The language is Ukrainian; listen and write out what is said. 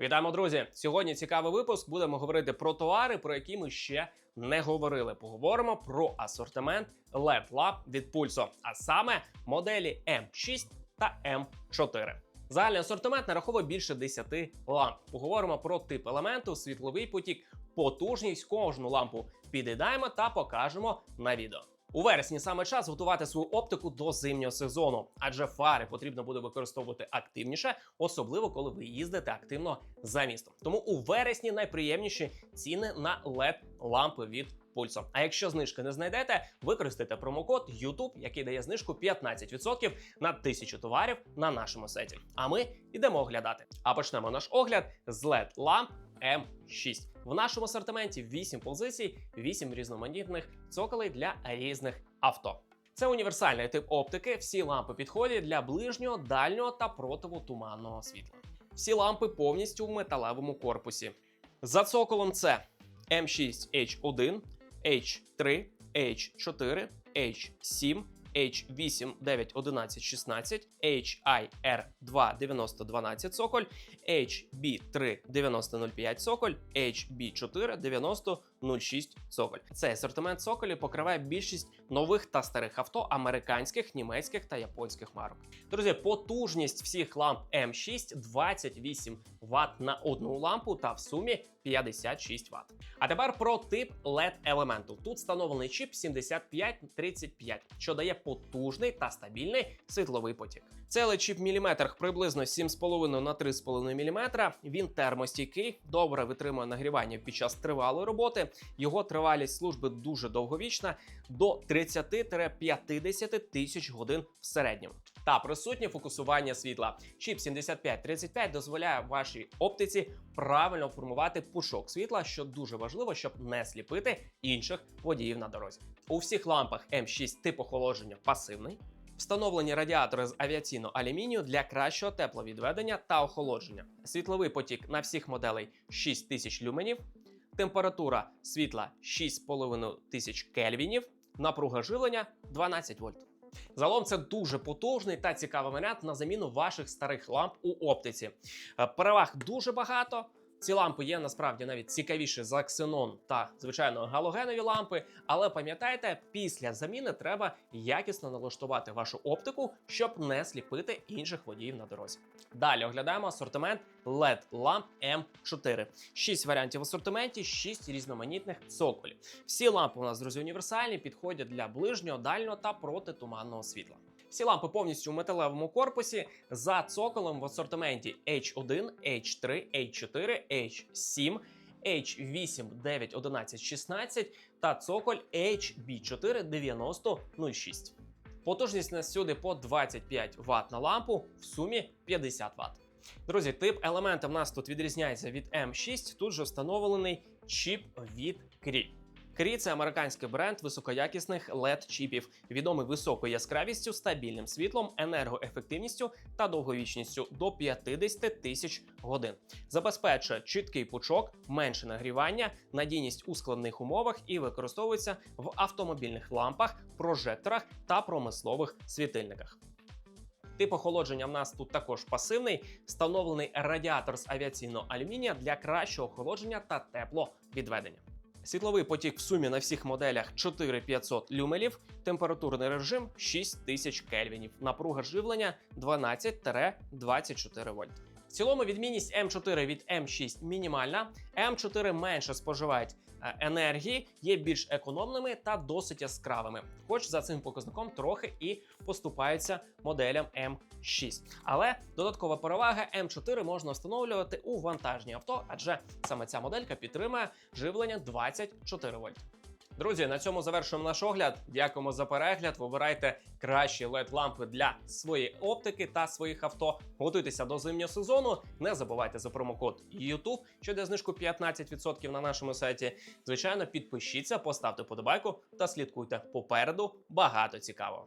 Вітаємо, друзі! Сьогодні цікавий випуск. Будемо говорити про товари, про які ми ще не говорили. Поговоримо про асортимент LED Lab від Pulso, а саме моделі M6 та M4. Загальний асортимент нараховує більше 10 ламп. Поговоримо про тип елементу, світловий потік, потужність кожну лампу підідаємо та покажемо на відео. У вересні саме час готувати свою оптику до зимнього сезону, адже фари потрібно буде використовувати активніше, особливо коли ви їздите активно за містом. Тому у вересні найприємніші ціни на led лампи від Pulso. А якщо знижки не знайдете, використайте промокод YouTube, який дає знижку 15% на 1000 товарів на нашому сайті. А ми йдемо оглядати. А почнемо наш огляд з led ламп M6. В нашому асортименті 8 позицій, 8 різноманітних цоколей для різних авто. Це універсальний тип оптики. Всі лампи підходять для ближнього, дальнього та противотуманного світла. Всі лампи повністю в металевому корпусі. За цоколом це M6H1, H3, H4, H7, H8, 9, 11, 16, HIR2 90 12 цоколь, HB3 90 05 цоколь, HB4 90 06 цоколь. Цей асортимент цоколів покриває більшість нових та старих авто американських, німецьких та японських марок. Друзі, потужність всіх ламп M6 28 Вт на одну лампу та в сумі 56 Вт. А тепер про тип LED елементу. Тут встановлений чіп 7535, що дає потужний та стабільний світловий потік. Цей LED чіп в міліметрах приблизно 7,5 на 3,5 мм. Він термостійкий, добре витримує нагрівання під час тривалої роботи. Його тривалість служби дуже довговічна до 30-50 тисяч годин в середньому. Та присутнє фокусування світла. Чіп 7535 дозволяє вашій оптиці правильно формувати пушок світла, що дуже важливо, щоб не сліпити інших водіїв на дорозі. У всіх лампах М6 тип охолодження пасивний. Встановлені радіатори з авіаційного алюмінію для кращого тепловідведення та охолодження. Світловий потік на всіх моделей 6000 люменів, температура світла 6,5 тисяч кельвінів, напруга живлення 12 вольт. Загалом це дуже потужний та цікавий варіант на заміну ваших старих ламп у оптиці. Е, Переваг дуже багато. Ці лампи є насправді навіть цікавіші за ксенон та звичайно галогенові лампи. Але пам'ятайте, після заміни треба якісно налаштувати вашу оптику, щоб не сліпити інших водіїв на дорозі. Далі оглядаємо асортимент LED ламп M4. Шість варіантів в асортименті, шість різноманітних цоколів. Всі лампи у нас друзі універсальні, підходять для ближнього, дальнього та протитуманного світла. Всі лампи повністю в металевому корпусі за цоколем в асортименті H1, H3, H4, H7, H8, 9, 11, 16 та цоколь HB4 90 06. Потужність на сюди по 25 Вт на лампу, в сумі 50 Вт. Друзі, тип елемента в нас тут відрізняється від M6. Тут же встановлений чіп від Cree. Cree – це американський бренд високоякісних led чіпів, відомий високою яскравістю, стабільним світлом, енергоефективністю та довговічністю до 50 тисяч годин. Забезпечує чіткий пучок, менше нагрівання, надійність у складних умовах і використовується в автомобільних лампах, прожекторах та промислових світильниках. Тип охолодження в нас тут також пасивний, встановлений радіатор з авіаційного алюмінія для кращого охолодження та тепловідведення. Світловий потік в сумі на всіх моделях 4500 люмелів, температурний режим 6000 кельвінів, напруга живлення 12-24 вольт. Цілому відмінність М4 від М6 мінімальна. М4 менше споживають е, енергії, є більш економними та досить яскравими, хоч за цим показником трохи і поступаються моделям М6. Але додаткова перевага М4 можна встановлювати у вантажні авто, адже саме ця моделька підтримує живлення 24 вольт. Друзі, на цьому завершуємо наш огляд. Дякуємо за перегляд. Вибирайте кращі led лампи для своєї оптики та своїх авто. Готуйтеся до зимнього сезону. Не забувайте за промокод YouTube, що дає знижку 15% на нашому сайті. Звичайно, підпишіться, поставте подобайку та слідкуйте попереду. Багато цікавого.